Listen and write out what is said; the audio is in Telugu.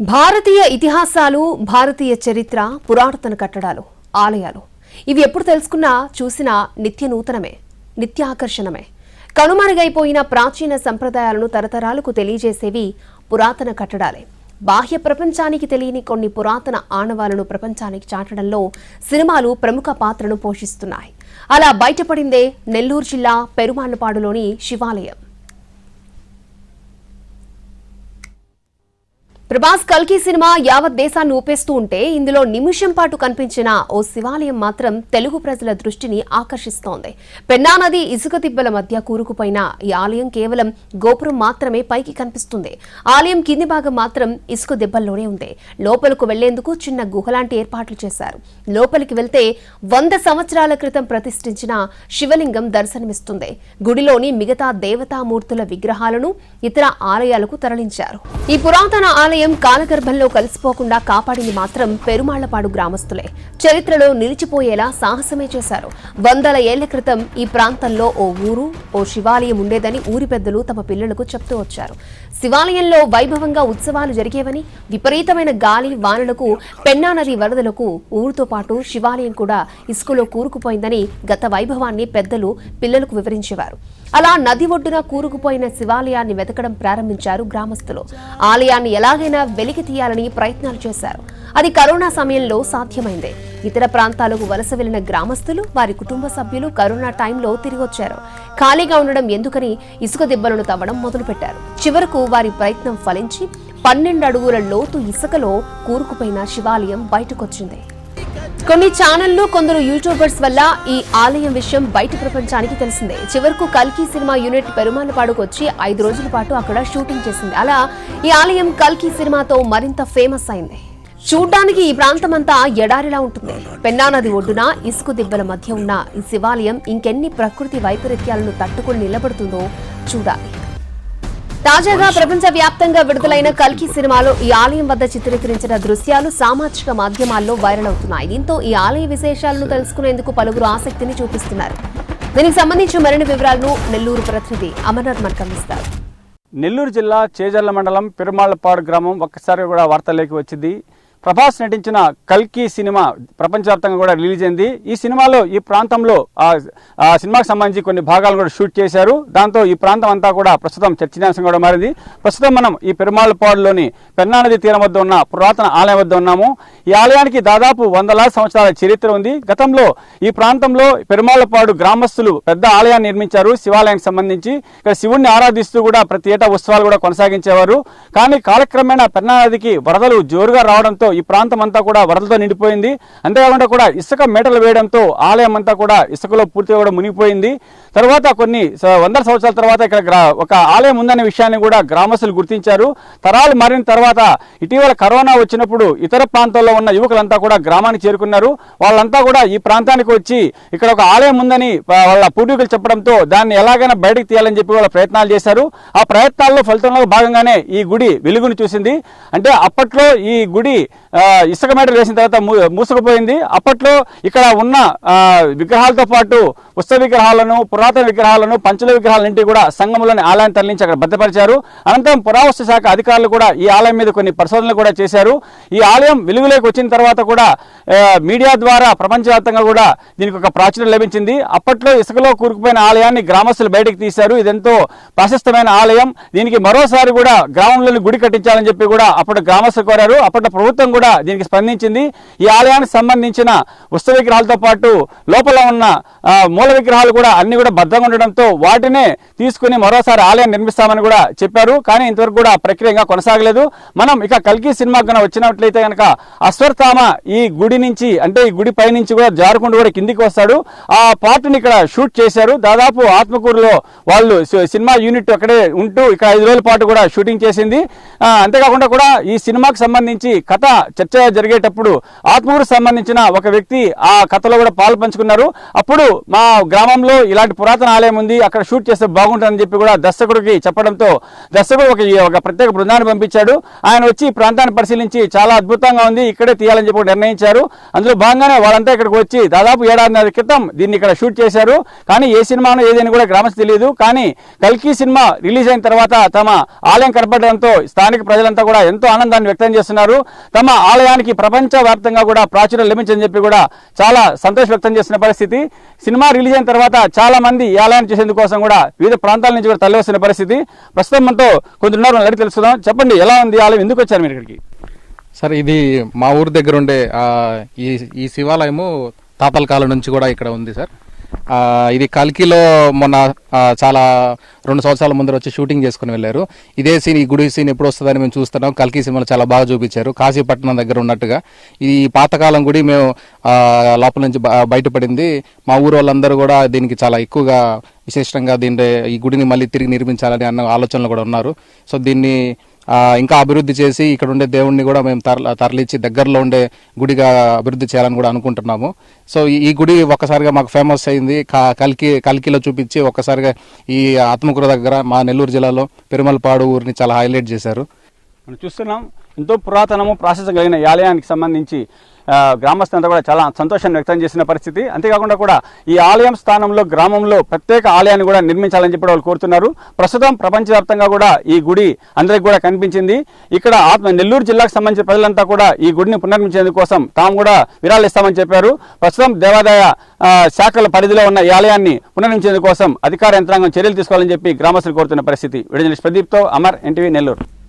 భారతీయ ఇతిహాసాలు భారతీయ చరిత్ర పురాతన కట్టడాలు ఆలయాలు. ఇవి ఎప్పుడు తెలుసుకున్నా చూసినా నిత్య నూతనమే నిత్యాకర్షణమే. కనుమరుగైపోయిన ప్రాచీన సంప్రదాయాలను తరతరాలకు తెలియజేసేవి పురాతన కట్టడాలే. బాహ్య ప్రపంచానికి తెలియని కొన్ని పురాతన ఆనవాలను ప్రపంచానికి చాటడంలో సినిమాలు ప్రముఖ పాత్రను పోషిస్తున్నాయి. అలా బయటపడిందే నెల్లూరు జిల్లా పెరుమాళ్ళపాడులోని శివాలయం. ప్రభాస్ కల్కి సినిమా యావత్ దేశాన్ని ఊపేస్తూ ఉంటే ఇందులో నిమిషం పాటు కనిపించిన ఓ శివాలయం మాత్రం తెలుగు ప్రజల దృష్టిని ఆకర్షిస్తోంది. పెన్నా నది ఇసుక దిబ్బల మధ్య కూరుకుపోయిన ఈ ఆలయం కేవలం గోపురం మాత్రమే పైకి కనిపిస్తుంది. ఆలయం కింది భాగం మాత్రం ఇసుక దిబ్బల్లోనే ఉంది. లోపలకు వెళ్ళేందుకు చిన్న గుహలాంటి ఏర్పాట్లు చేశారు. లోపలికి వెళ్తే వంద సంవత్సరాల క్రితం ప్రతిష్ఠించిన శివలింగం దర్శనమిస్తుంది. గుడిలోని మిగతా దేవతామూర్తుల విగ్రహాలను ఇతర ఆలయాలకు తరలించారు. ఈ పురాతన ఆలయం కాలగర్భంలో కలిసిపోకుండా కాపాడింది మాత్రం పెరుమాళ్ళపాడు గ్రామస్తులే. చరిత్రలో నిలిచిపోయేలా సాహసమే చేశారు. వందల ఏళ్ళ క్రితం ఈ ప్రాంతంలో ఓ ఊరు ఓ శివాలయం ఉండేదని ఊరి పెద్దలు తమ పిల్లలకు చెప్తూ వచ్చారు. శివాలయంలో వైభవంగా ఉత్సవాలు జరిగేవని విపరీతమైన గాలి వానలకు పెన్నా నది వరదలకు ఊరితో పాటు శివాలయం కూడా ఇసుకలో కూరుకుపోయిందని గత వైభవాన్ని పెద్దలు పిల్లలకు వివరించేవారు. అలా నది ఒడ్డున కూరుకుపోయిన శివాలయాన్ని వెతకడం ప్రారంభించారు గ్రామస్తులు. ఆలయాన్ని ఎలాగైనా వెలికి తీయాలని ప్రయత్నాలు చేశారు. అది కరోనా సమయంలో సాధ్యమైంది. ఇతర ప్రాంతాలకు వలస వెళ్ళిన గ్రామస్తులు వారి కుటుంబ సభ్యులు కరోనా టైంలో తిరిగొచ్చారు ఖాళీగా ఉండడం ఎందుకని ఇసుక దిబ్బలను తవ్వడం మొదలుపెట్టారు. చివరకు వారి ప్రయత్నం ఫలించి పన్నెండు అడుగుల లోతు ఇసుకలో కూరుకుపోయిన శివాలయం బయటకొచ్చింది. కొన్ని ఛానళ్ళు కొందరు యూట్యూబర్స్ వల్ల ఈ ఆలయం విషయం బయట ప్రపంచానికి తెలిసిందే. చివరకు కల్కి సినిమా యూనిట్ పెరుమాలపాడుకు వచ్చి ఐదు రోజుల పాటు అక్కడ షూటింగ్ చేసింది. అలా ఈ ఆలయం కల్కి సినిమాతో మరింత ఫేమస్ అయింది. చూడ్డానికి ఈ ప్రాంతమంతా ఎడారిలా ఉంటుంది. పెన్నా నది ఒడ్డున ఇసుక దిబ్బల మధ్య ఉన్న ఈ శివాలయం ఇంకెన్ని ప్రకృతి వైపరీత్యాలను తట్టుకుని నిలబడుతుందో చూడాలి. తాజాగా ప్రపంచ వ్యాప్తంగా విడుదలైన కల్కి సినిమాలో ఈ ఆలయం వద్ద చిత్రీకరించిన దృశ్యాలు సామాజిక మాధ్యమాల్లో వైరల్ అవుతున్నాయి. దీంతో ఈ ఆలయ విశేషాలను తెలుసుకునేందుకు పలువురు ఆసక్తిని చూపిస్తున్నారు. దీనికి సంబంధించి మరిన్ని వివరాలను నెల్లూరు ప్రతినిధి అమర్నాథ్ మనకు నెల్లూరు జిల్లా చేజర్ల మండలం పెరుమాళ్ళపాడు గ్రామం ఒక్కసారి కూడా వార్తల్లోకి వచ్చింది. ప్రభాస్ నటించిన కల్కి సినిమా ప్రపంచవ్యాప్తంగా కూడా రిలీజ్ అయింది. ఈ సినిమాలో ఈ ప్రాంతంలో ఆ సినిమాకి సంబంధించి కొన్ని భాగాలు కూడా షూట్ చేశారు. దాంతో ఈ ప్రాంతం అంతా కూడా ప్రస్తుతం చర్చనీయాంశం కూడా మారింది. ప్రస్తుతం మనం ఈ పెరుమాళ్ళపాడులోని పెన్నానది తీరం వద్ద ఉన్న పురాతన ఆలయం వద్ద ఉన్నాము. ఈ ఆలయానికి దాదాపు వందలాది సంవత్సరాల చరిత్ర ఉంది. గతంలో ఈ ప్రాంతంలో పెరుమాళ్ళపాడు గ్రామస్తులు పెద్ద ఆలయాన్ని నిర్మించారు. శివాలయానికి సంబంధించి ఇక్కడ శివుణ్ణి ఆరాధిస్తూ కూడా ప్రతి ఏటా ఉత్సవాలు కూడా కొనసాగించేవారు. కానీ కాలక్రమేణా పెన్నానదికి వరదలు జోరుగా రావడంతో ఈ ప్రాంతం అంతా కూడా వరదలతో నిండిపోయింది. అంతేకాకుండా కూడా ఇసుక మేటలు వేయడంతో ఆలయం అంతా కూడా ఇసుకలో పూర్తిగా కూడా మునిగిపోయింది. తర్వాత కొన్ని వందల సంవత్సరాల తర్వాత ఇక్కడ గ్రా- ఒక ఆలయం ఉందనే విషయాన్ని కూడా గ్రామస్తులు గుర్తించారు. తరాలు మారిన తర్వాత ఇటీవల కరోనా వచ్చినప్పుడు ఇతర ప్రాంతాల్లో ఉన్న యువకులంతా కూడా గ్రామానికి చేరుకున్నారు. వాళ్ళంతా కూడా ఈ ప్రాంతానికి వచ్చి ఇక్కడ ఒక ఆలయం ఉందని వాళ్ళ పూర్వీకులు చెప్పడంతో దాన్ని ఎలాగైనా బయటకు తీయాలని చెప్పి వాళ్ళ ప్రయత్నాలు చేశారు. ఆ ప్రయత్నాల్లో ఫలితంలో భాగంగానే ఈ గుడి వెలుగును చూసింది. అంటే అప్పట్లో ఈ గుడి ఇసుక మేటలు వేసిన తర్వాత మూ- మూసుకుపోయింది. అప్పట్లో ఇక్కడ ఉన్న విగ్రహాలతో పాటు ఉత్సవ విగ్రహాలను పురాతన విగ్రహాలను పంచుల విగ్రహాలన్నింటి కూడా సంఘంలోని ఆలయం తరలించి అక్కడ భద్రపరిచారు. అనంతరం పురావస్తు శాఖ అధికారులు కూడా ఈ ఆలయం మీద కొన్ని పరిశోధనలు కూడా చేశారు. ఈ ఆలయం వెలుగులోకి వచ్చిన తర్వాత కూడా మీడియా ద్వారా ప్రపంచవ్యాప్తంగా కూడా దీనికి ఒక ప్రాచుర్యం లభించింది. అప్పట్లో ఇసుకలో కూరుకుపోయిన ఆలయాన్ని గ్రామస్తులు బయటకు తీశారు. ఇదెంతో ప్రశస్తమైన ఆలయం. దీనికి మరోసారి కూడా గ్రామంలోని గుడి కట్టించాలని చెప్పి కూడా అప్పుడు గ్రామస్తులు కోరారు. అప్పట్లో ప్రభుత్వం కూడా దీనికి స్పందించింది. ఈ ఆలయానికి సంబంధించిన ఉత్సవ విగ్రహాలతో పాటు లోపల ఉన్న మూల విగ్రహాలు కూడా అన్ని కూడా భద్రంగా ఉండడంతో వాటినే తీసుకుని మరోసారి ఆలయం నిర్మిస్తామని కూడా చెప్పారు. కానీ ఇంతవరకు కూడా ప్రక్రియ కొనసాగలేదు. మనం ఇక కల్కి సినిమా కనుక వచ్చినట్లయితే కనుక అశ్వత్థామ ఈ గుడి నుంచి అంటే ఈ గుడి పై నుంచి కూడా జారుకుంటూ కూడా కిందికి వస్తాడు. ఆ పార్ట్ని ఇక్కడ షూట్ చేశారు. దాదాపు ఆత్మకూరులో వాళ్ళు సినిమా యూనిట్ అక్కడే ఉంటూ ఇక ఐదు రోజుల పాటు కూడా షూటింగ్ చేసింది. అంతేకాకుండా కూడా ఈ సినిమాకి సంబంధించి కథ చర్చ జరిగేటప్పుడు ఆత్మూరుకు సంబంధించిన ఒక వ్యక్తి ఆ కథలో కూడా పాలు పంచుకున్నారు. అప్పుడు మా గ్రామంలో ఇలాంటి పురాతన ఆలయం ఉంది అక్కడ షూట్ చేస్తే బాగుంటుందని చెప్పి కూడా దర్శకుడికి చెప్పడంతో దర్శకుడు ఒక ఒక ప్రత్యేక బృందాన్ని పంపించాడు. ఆయన వచ్చి ఈ ప్రాంతాన్ని పరిశీలించి చాలా అద్భుతంగా ఉంది ఇక్కడే తీయాలని చెప్పి నిర్ణయించారు. అందులో భాగంగానే వాళ్ళంతా ఇక్కడికి వచ్చి దాదాపు ఏడాదిన్నర క్రితం దీన్ని ఇక్కడ షూట్ చేశారు. కానీ ఏ సినిమానో ఏదని కూడా గ్రామస్తు తెలియదు. కానీ కల్కి సినిమా రిలీజ్ అయిన తర్వాత తమ ఆలయం కనపడడంతో స్థానిక ప్రజలంతా కూడా ఎంతో ఆనందాన్ని వ్యక్తం చేస్తున్నారు. తమ ఆలయానికి ప్రపంచ వ్యాప్తంగా కూడా ప్రాచుర్యం లభించని చెప్పి కూడా చాలా సంతోషం వ్యక్తం చేసిన పరిస్థితి. సినిమా రిలీజ్ అయిన తర్వాత చాలా మంది ఈ ఆలయాన్ని చూసేందుకోసం కూడా వివిధ ప్రాంతాల నుంచి కూడా తల్లివేస్తున్న పరిస్థితి. ప్రస్తుతం మనతో కొంచెం ఉన్నారు అడిగి తెలుసుకుందాం. చెప్పండి ఎలా ఉంది ఆలయం? ఎందుకు వచ్చారు మీరు ఇక్కడికి? సార్ ఇది మా ఊరి దగ్గర ఉండే ఈ ఈ శివాలయము తాతల కాలం నుంచి కూడా ఇక్కడ ఉంది సార్. ఇది కల్కిలో మొన్న చాలా రెండు సంవత్సరాల ముందర వచ్చి షూటింగ్ చేసుకుని వెళ్ళారు. ఇదే సీన్ ఈ గుడి సీన్ ఎప్పుడు వస్తుందని మేము చూస్తున్నాం. కల్కి సినిమాలో చాలా బాగా చూపించారు. కాశీపట్నం దగ్గర ఉన్నట్టుగా. ఈ పాతకాలం గుడి మేము లోపల నుంచి బ- బయటపడింది. మా ఊరు వాళ్ళందరూ కూడా దీనికి చాలా ఎక్కువగా విశిష్టంగా దీని ఈ గుడిని మళ్ళీ తిరిగి నిర్మించాలని అన్న ఆలోచనలు కూడా ఉన్నారు. సో దీన్ని ఇంకా అభివృద్ధి చేసి ఇక్కడ ఉండే దేవుణ్ణి కూడా మేము తరలి తరలిచ్చి దగ్గరలో ఉండే గుడిగా అభివృద్ధి చేయాలని కూడా అనుకుంటున్నాము. సో ఈ- గుడి ఒక్కసారిగా మాకు ఫేమస్ అయింది. కల్కి కల్కిలో చూపించి ఒక్కసారిగా ఈ ఆత్మకూర దగ్గర మా నెల్లూరు జిల్లాలో పెరుమలపాడు ఊరిని చాలా హైలైట్ చేశారు. మనం చూస్తున్నాం. ఎంతో పురాతనము ప్రాశస్తం కలిగిన ఈ ఆలయానికి సంబంధించి గ్రామస్థులంతా గ్రామస్తులంతా కూడా చాలా సంతోషాన్ని వ్యక్తం చేసిన పరిస్థితి. అంతేకాకుండా కూడా ఈ ఆలయం స్థానంలో గ్రామంలో ప్రత్యేక ఆలయాన్ని కూడా నిర్మించాలని చెప్పి వాళ్ళు కోరుతున్నారు. ప్రస్తుతం ప్రపంచవ్యాప్తంగా కూడా ఈ గుడి అందరికి కూడా కనిపించింది. ఇక్కడ ఆత్మ నెల్లూరు జిల్లాకు సంబంధించిన ప్రజలంతా కూడా ఈ గుడిని పునర్మించేందుకు కోసం తాము కూడా విరాళిస్తామని చెప్పారు. ప్రస్తుతం దేవాదాయ శాఖల పరిధిలో ఉన్న ఈ ఆలయాన్ని పునర్మించేందుకు కోసం అధికార యంత్రాంగం చర్యలు తీసుకోవాలని చెప్పి గ్రామస్తులు కోరుతున్న పరిస్థితి. విడుదల ప్రదీప్తో అమర్ ఎన్టీవీ నెల్లూరు.